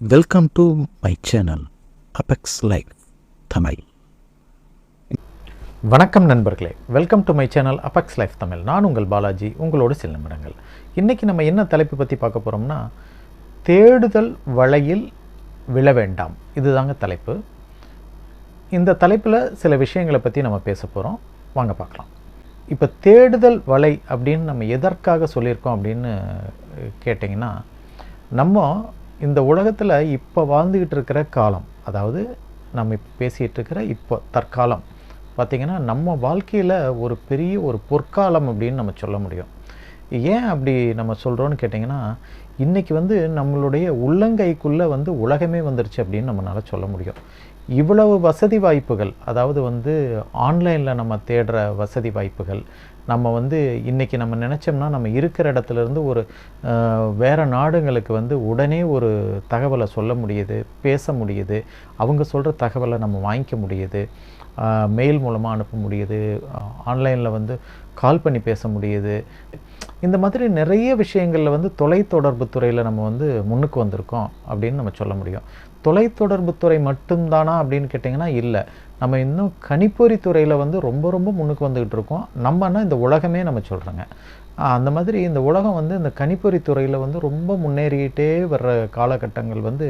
Welcome to my channel Apex life Tamil வணக்கம் நண்பர்களே. Welcome to my channel Apex life Tamil நான் உங்கள் பாலாஜி உங்களோடு சில நிமிடங்கள் இன்றைக்கி நம்ம என்ன தலைப்பு பற்றி பார்க்க போகிறோம்னா தேடுதல் வலையில் விழ வேண்டாம். இதுதாங்க தலைப்பு. இந்த தலைப்பில் சில விஷயங்களை பற்றி நம்ம பேச போகிறோம் வாங்க பார்க்கலாம். இப்போ தேடுதல் வலை அப்படின்னு நம்ம எதற்காக சொல்லியிருக்கோம் அப்படின்னு கேட்டிங்கன்னா நம்ம இந்த உலகத்தில் இப்போ வாழ்ந்துக்கிட்டு இருக்கிற காலம் அதாவது நம்ம இப்போ பேசிகிட்டு இருக்கிற இப்போ தற்காலம் பார்த்திங்கன்னா நம்ம வாழ்க்கையில் ஒரு பெரிய ஒரு பொற்காலம் அப்படின்னு நம்ம சொல்ல முடியும். ஏன் அப்படி நம்ம சொல்கிறோன்னு கேட்டிங்கன்னா இன்றைக்கி வந்து நம்மளுடைய உள்ளங்கைக்குள்ளே வந்து உலகமே வந்துருச்சு அப்படின்னு நம்மளால் சொல்ல முடியும். இவ்வளவு வசதி வாய்ப்புகள் அதாவது வந்து ஆன்லைனில் நம்ம தேடுற வசதி வாய்ப்புகள் நம்ம வந்து இன்றைக்கி நம்ம நினச்சோம்னா நம்ம இருக்கிற இடத்துலேருந்து ஒரு வேறு நாடுங்களுக்கு வந்து உடனே ஒரு தகவலை சொல்ல முடியுது பேச முடியுது அவங்க சொல்கிற தகவலை நம்ம வாங்கிக்க முடியுது மெயில் மூலமாக அனுப்ப முடியுது ஆன்லைனில் வந்து கால் பண்ணி பேச முடியுது. இந்த மாதிரி நிறைய விஷயங்களில் வந்து தொலைத்தொடர்பு துறையில் நம்ம வந்து முன்னுக்கு வந்திருக்கோம் அப்படின்னு நம்ம சொல்ல முடியும். தொலைத்தொடர்பு துறை மட்டும்தானா அப்படின்னு கேட்டிங்கன்னா இல்லை. நம்ம இன்னும் கணிப்பொறி துறையில் வந்து ரொம்ப ரொம்ப முன்னுக்கு வந்துக்கிட்டு இருக்கோம். நம்மன்னா இந்த உலகமே நம்ம சொல்கிறோங்க அந்த மாதிரி இந்த உலகம் வந்து இந்த கணிப்பொறி துறையில் வந்து ரொம்ப முன்னேறிக்கிட்டே வர்ற காலகட்டங்கள் வந்து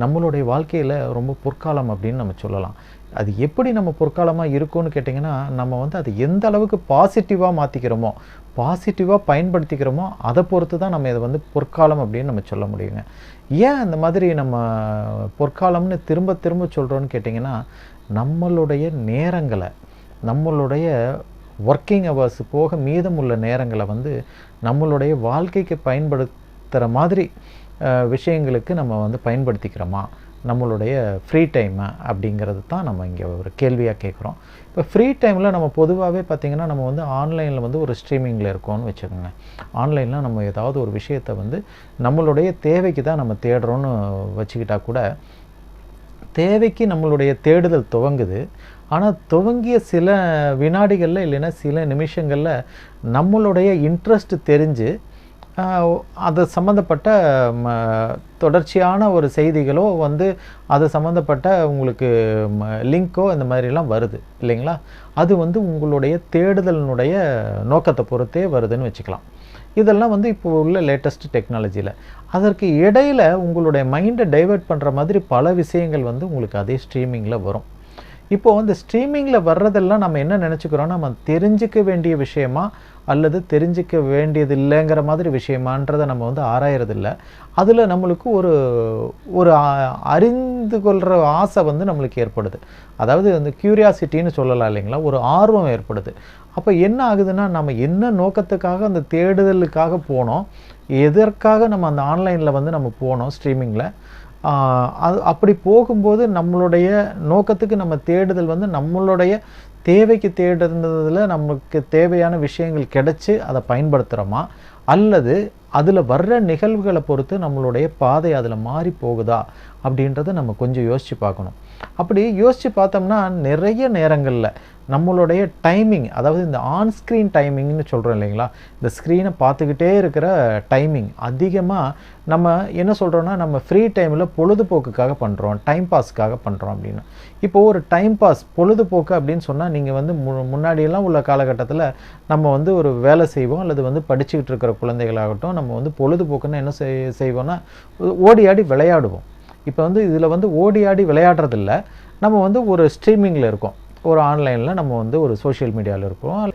நம்மளுடைய வாழ்க்கையில் ரொம்ப பொற்காலம் அப்படின்னு நம்ம சொல்லலாம். அது எப்படி நம்ம பொற்காலமாக இருக்கும்னு கேட்டிங்கன்னா நம்ம வந்து அது எந்த அளவுக்கு பாசிட்டிவாக மாற்றிக்கிறோமோ பாசிட்டிவாக பயன்படுத்திக்கிறோமோ அதை பொறுத்து தான் நம்ம இதை வந்து பொற்காலம் அப்படின்னு நம்ம சொல்ல முடியுங்க. ஏன் அந்த மாதிரி நம்ம பொற்காலம்னு திரும்ப திரும்ப சொல்கிறோன்னு கேட்டிங்கன்னா நம்மளுடைய நேரங்களை நம்மளுடைய ஒர்க்கிங் ஹவர்ஸ் போக மீதமுள்ள நேரங்களை வந்து நம்மளுடைய வாழ்க்கைக்கு பயன்படுத்துகிற மாதிரி விஷயங்களுக்கு நம்ம வந்து பயன்படுத்திக்கிறோமா? நம்மளுடைய ஃப்ரீ டைமை அப்படிங்கிறது தான் நம்ம இங்கே ஒரு கேள்வியாக கேட்குறோம். இப்போ ஃப்ரீ டைமில் நம்ம பொதுவாகவே பார்த்திங்கன்னா நம்ம வந்து ஆன்லைனில் வந்து ஒரு ஸ்ட்ரீமிங்கில் இருக்கோம்னு வச்சுக்கோங்க. ஆன்லைனில் நம்ம ஏதாவது ஒரு விஷயத்தை வந்து நம்மளுடைய தேவைக்கு தான் நம்ம தேடுறோன்னு வச்சுக்கிட்டா கூட தேவைக்கு நம்மளுடைய தேடுதல் துவங்குது. ஆனால் துவங்கிய சில வினாடிகளில் இல்லைன்னா சில நிமிஷங்களில் நம்மளுடைய இன்ட்ரெஸ்ட் தெரிஞ்சு அது சம்மந்தப்பட்ட ம, தொடர்ச்சியான ஒரு செய்திகளோ வந்து அது சம்மந்தப்பட்ட உங்களுக்கு லிங்க்கோ இந்த மாதிரிலாம் வருது இல்லைங்களா? அது வந்து உங்களுடைய தேடுதலினுடைய நோக்கத்தை பொறுத்தே வருதுன்னு வச்சுக்கலாம். இதெல்லாம் வந்து இப்போ உள்ள லேட்டஸ்ட் டெக்னாலஜியில் அதற்கு இடையில உங்களுடைய மைண்டை டைவர்ட் பண்ணுற மாதிரி பல விஷயங்கள் வந்து உங்களுக்கு அதே ஸ்ட்ரீமிங்கில் வரும். இப்போ வந்து ஸ்ட்ரீமிங்கில் வர்றதெல்லாம் நம்ம என்ன நினச்சிக்கிறோம்? நம்ம தெரிஞ்சிக்க வேண்டிய விஷயமா? அல்லது தெரிஞ்சுக்க வேண்டியது இல்லைங்கிற மாதிரி விஷயமான்றதை நம்ம வந்து ஆராயறதில்ல. அதில் நம்மளுக்கு ஒரு ஒரு அறிந்து கொள்கிற ஆசை வந்து நம்மளுக்கு ஏற்படுது. அதாவது அந்த க்யூரியாசிட்டின்னு சொல்லலாம் இல்லைங்களா? ஒரு ஆர்வம் ஏற்படுது. அப்போ என்ன ஆகுதுன்னா நம்ம என்ன நோக்கத்துக்காக அந்த தேடுதலுக்காக போனோம்? எதற்காக நம்ம அந்த ஆன்லைனில் வந்து நம்ம போனோம் ஸ்ட்ரீமிங்கில் அது அப்படி போகும்போது நம்மளுடைய நோக்கத்துக்கு நம்ம தேடுதல் வந்து நம்மளுடைய தேவைக்கு தேடுறதுல நமக்கு தேவையான விஷயங்கள் கிடைச்சி அதை பயன்படுத்துகிறோமா அல்லது அதில் வர்ற நிகழ்வுகளை பொறுத்து நம்மளுடைய பாதை அதில் மாறி போகுதா? அப்படின்றத நம்ம கொஞ்சம் யோசித்து பார்க்கணும். அப்படி யோசித்து பார்த்தோம்னா நிறைய நேரங்களில் நம்மளுடைய டைமிங் அதாவது இந்த ஆன் ஸ்க்ரீன் டைமிங்னு சொல்கிறோம் இல்லைங்களா? இந்த ஸ்க்ரீனை பார்த்துக்கிட்டே இருக்கிற டைமிங் அதிகமாக நம்ம என்ன சொல்கிறோன்னா நம்ம ஃப்ரீ டைமில் பொழுதுபோக்குக்காக பண்ணுறோம் டைம் பாஸ்க்காக பண்ணுறோம் அப்படின்னு. இப்போ ஒரு டைம் பாஸ் பொழுதுபோக்கு அப்படின்னு சொன்னால் நீங்கள் வந்து மு முன்னாடியெல்லாம் உள்ள காலகட்டத்தில் நம்ம வந்து ஒரு வேலை செய்வோம் அல்லது வந்து படிச்சுக்கிட்டு இருக்கிற குழந்தைகளாகட்டும் நம்ம வந்து பொழுதுபோக்குன்னு என்ன செய் செய்வோம்னா ஓடி ஆடி விளையாடுவோம். இப்போ வந்து இதில் வந்து ஓடி ஆடி விளையாடுறதில்ல. நம்ம வந்து ஒரு ஸ்ட்ரீமிங்கில் இருக்கோம். ஒரு ஆன்லைனில் நம்ம வந்து ஒரு சோஷியல் மீடியாவில் இருக்கிறோம்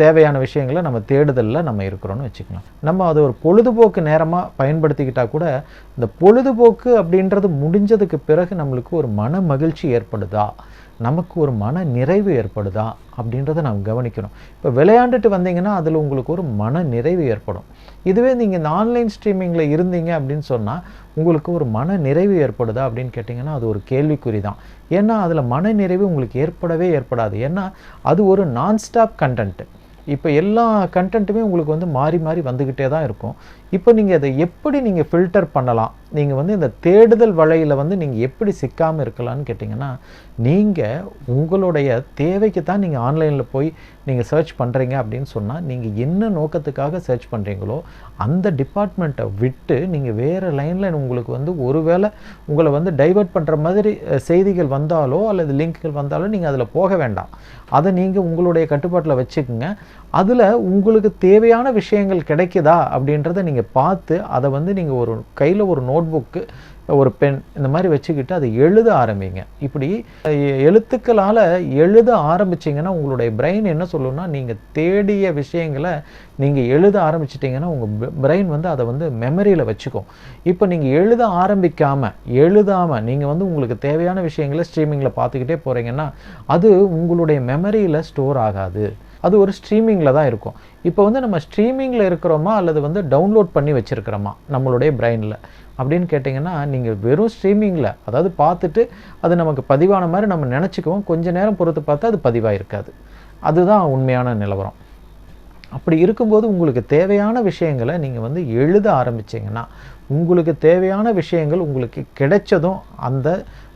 தேவையான விஷயங்களை நம்ம தேடுதலில் நம்ம இருக்கிறோம்னு வச்சுக்கலாம். நம்ம அதை ஒரு பொழுதுபோக்கு நேரமாக பயன்படுத்திக்கிட்டால் கூட இந்த பொழுதுபோக்கு அப்படின்றது முடிஞ்சதுக்கு பிறகு நம்மளுக்கு ஒரு மன மகிழ்ச்சி ஏற்படுதா? நமக்கு ஒரு மன நிறைவு ஏற்படுதா? அப்படின்றத நாம் கவனிக்கணும். இப்போ விளையாண்டுட்டு வந்தீங்கன்னா அதில் உங்களுக்கு ஒரு மன நிறைவு ஏற்படும். இதுவே நீங்கள் இந்த ஆன்லைன் ஸ்ட்ரீமிங்கில் இருந்தீங்க அப்படின்னு சொன்னால் உங்களுக்கு ஒரு மன நிறைவு ஏற்படுதா அப்படின்னு கேட்டிங்கன்னா அது ஒரு கேள்விக்குறி தான். ஏன்னா அதில் மன நிறைவு உங்களுக்கு ஏற்படவே ஏற்படாது. ஏன்னா அது ஒரு நான்ஸ்டாப் கண்டென்ட்டு இப்போ எல்லா கண்டென்ட்டுமே உங்களுக்கு வந்து மாறி மாறி வந்துக்கிட்டே தான் இருக்கும். இப்போ நீங்கள் அதை எப்படி நீங்கள் ஃபில்டர் பண்ணலாம்? நீங்கள் வந்து இந்த தேடுதல் வலையில் வந்து நீங்கள் எப்படி சிக்காமல் இருக்கலாம்னு கேட்டிங்கன்னா நீங்கள் உங்களுடைய தேவைக்கு தான் நீங்கள் ஆன்லைனில் போய் நீங்கள் சர்ச் பண்ணுறீங்க அப்படின்னு சொன்னால் நீங்கள் என்ன நோக்கத்துக்காக சர்ச் பண்ணுறீங்களோ அந்த டிபார்ட்மெண்ட்டை விட்டு நீங்கள் வேறு லைனில் உங்களுக்கு வந்து ஒருவேளை உங்களை வந்து டைவர்ட் பண்ணுற மாதிரி செய்திகள் வந்தாலோ அல்லது லிங்க்குகள் வந்தாலோ நீங்கள் அதில் போக வேண்டாம். அதை நீங்கள் உங்களுடைய கட்டுப்பாட்டில் வச்சுக்கோங்க. அதில் உங்களுக்கு தேவையான விஷயங்கள் கிடைக்குதா அப்படின்றத நீங்கள் பார்த்து அதை வந்து நீங்கள் ஒரு கையில் ஒரு நோட் புக்கு ஒரு பென் இந்த மாதிரி வச்சுக்கிட்டு அதை எழுத ஆரம்பிங்க. இப்படி எ- எழுத்துக்களால் எழுத ஆரம்பிச்சிங்கன்னா உங்களுடைய பிரெயின் என்ன சொல்லுன்னா நீங்கள் தேடிய விஷயங்களை நீங்கள் எழுத ஆரம்பிச்சிட்டிங்கன்னா உங்கள் பிரெயின் வந்து அதை வந்து மெமரியில் வச்சுக்கும். இப்போ நீங்கள் எழுத ஆரம்பிக்காமல் எழுதாமல் நீங்கள் வந்து உங்களுக்கு தேவையான விஷயங்களை ஸ்ட்ரீமிங்கில் பார்த்துக்கிட்டே போகிறீங்கன்னா அது உங்களுடைய மெமரியில் ஸ்டோர் ஆகாது. அது ஒரு ஸ்ட்ரீமிங்கில் தான் இருக்கும். இப்போ வந்து நம்ம ஸ்ட்ரீமிங்கில் இருக்கிறோமா அல்லது வந்து டவுன்லோட் பண்ணி வச்சுருக்கிறோமா நம்மளுடைய பிரெயினில் அப்படின்னு கேட்டிங்கன்னா நீங்கள் வெறும் ஸ்ட்ரீமிங்கில் அதாவது பார்த்துட்டு அது நமக்கு பதிவான மாதிரி நம்ம நினச்சிக்குவோம். கொஞ்ச நேரம் பொறுத்து பார்த்தா அது பதிவாக இருக்காது அதுதான் உண்மையான நிலவரம். அப்படி இருக்கும்போது உங்களுக்கு தேவையான விஷயங்களை நீங்கள் வந்து எழுத ஆரம்பிச்சீங்கன்னா உங்களுக்கு தேவையான விஷயங்கள் உங்களுக்கு கிடைச்சதும் அந்த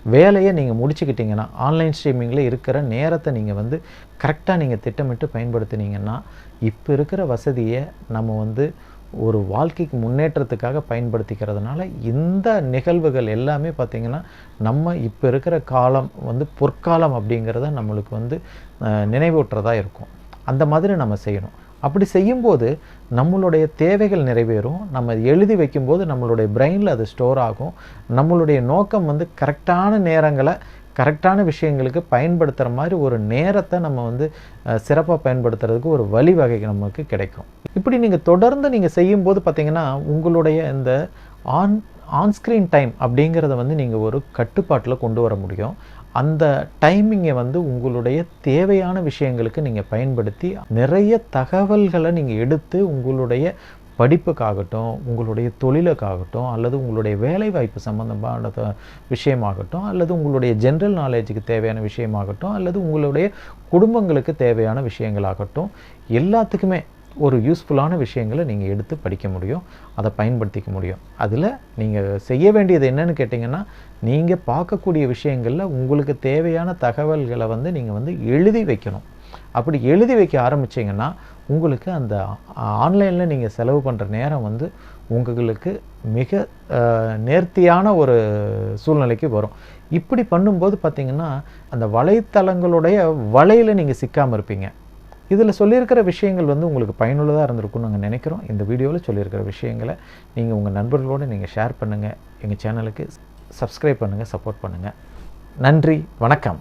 வேலையை நீங்கள் முடிச்சுக்கிட்டிங்கன்னா ஆன்லைன் ஸ்ட்ரீமிங்கில் இருக்கிற நேரத்தை நீங்கள் வந்து கரெக்டாக நீங்கள் திட்டமிட்டு பயன்படுத்தினீங்கன்னா இப்போ இருக்கிற வசதியை நம்ம வந்து ஒரு வாழ்க்கைக்கு முன்னேற்றத்துக்காக பயன்படுத்திக்கிறதுனால இந்த நிகழ்வுகள் எல்லாமே பார்த்திங்கன்னா நம்ம இப்போ இருக்கிற காலம் வந்து பொற்காலம் அப்படிங்கிறத நம்மளுக்கு வந்து அஹ், நினைவூட்டுறதா இருக்கும். அந்த மாதிரி நம்ம செய்யணும். அப்படி செய்யும்போது நம்மளுடைய தேவைகள் நிறைவேறும். நம்ம எழுதி வைக்கும்போது நம்மளுடைய பிரெயினில் அது ஸ்டோர் ஆகும். நம்மளுடைய நோக்கம் வந்து கரெக்டான நேரங்களை கரெக்டான விஷயங்களுக்கு பயன்படுத்துகிற மாதிரி ஒரு நேரத்தை நம்ம வந்து சிறப்பாக பயன்படுத்துறதுக்கு ஒரு வழிவகை நமக்கு கிடைக்கும். இப்படி நீங்கள் தொடர்ந்து நீங்கள் செய்யும்போது பார்த்தீங்கன்னா உங்களுடைய இந்த ஆன் ஆன்ஸ்க்ரீன் டைம் அப்படிங்கிறத வந்து நீங்கள் ஒரு கட்டுப்பாட்டில் கொண்டு வர முடியும். அந்த டைமிங்கை வந்து உங்களுடைய தேவையான விஷயங்களுக்கு நீங்கள் பயன்படுத்தி நிறைய தகவல்களை நீங்கள் எடுத்து உங்களுடைய படிப்புக்காகட்டும் உங்களுடைய தொழிலுக்காகட்டும் அல்லது உங்களுடைய வேலைவாய்ப்பு சம்மந்தமான விஷயமாகட்டும் அல்லது உங்களுடைய ஜென்ரல் நாலேஜுக்கு தேவையான விஷயமாகட்டும் அல்லது உங்களுடைய குடும்பங்களுக்கு தேவையான விஷயங்களாகட்டும் எல்லாத்துக்குமே ஒரு யூஸ்ஃபுல்லான விஷயங்களை நீங்கள் எடுத்து படிக்க முடியும் அதை பயன்படுத்திக்க முடியும். அதில் நீங்கள் செய்ய வேண்டியது என்னன்னு கேட்டிங்கன்னா நீங்கள் பார்க்கக்கூடிய விஷயங்களில் உங்களுக்கு தேவையான தகவல்களை வந்து நீங்கள் வந்து எழுதி வைக்கணும். அப்படி எழுதி வைக்க ஆரம்பிச்சீங்கன்னா உங்களுக்கு அந்த ஆன்லைனில் நீங்கள் செலவு பண்ணுற நேரம் வந்து உங்களுக்கு மிக நேர்த்தியான ஒரு சூழ்நிலைக்கு வரும். இப்படி பண்ணும்போது பார்த்தீங்கன்னா அந்த வலைத்தளங்களுடைய வலையில் நீங்கள் சிக்காமல் இருப்பீங்க. இதில் சொல்லியிருக்கிற விஷயங்கள் வந்து உங்களுக்கு பயனுள்ளதாக இருந்திருக்கும்னு நாங்கள் நினைக்கிறோம். இந்த வீடியோவில் சொல்லியிருக்கிற விஷயங்களை நீங்கள் உங்கள் நண்பர்களோடு நீங்கள் ஷேர் பண்ணுங்கள். எங்கள் சேனலுக்கு சப்ஸ்கிரைப் பண்ணுங்கள் சப்போர்ட் பண்ணுங்கள். நன்றி வணக்கம்.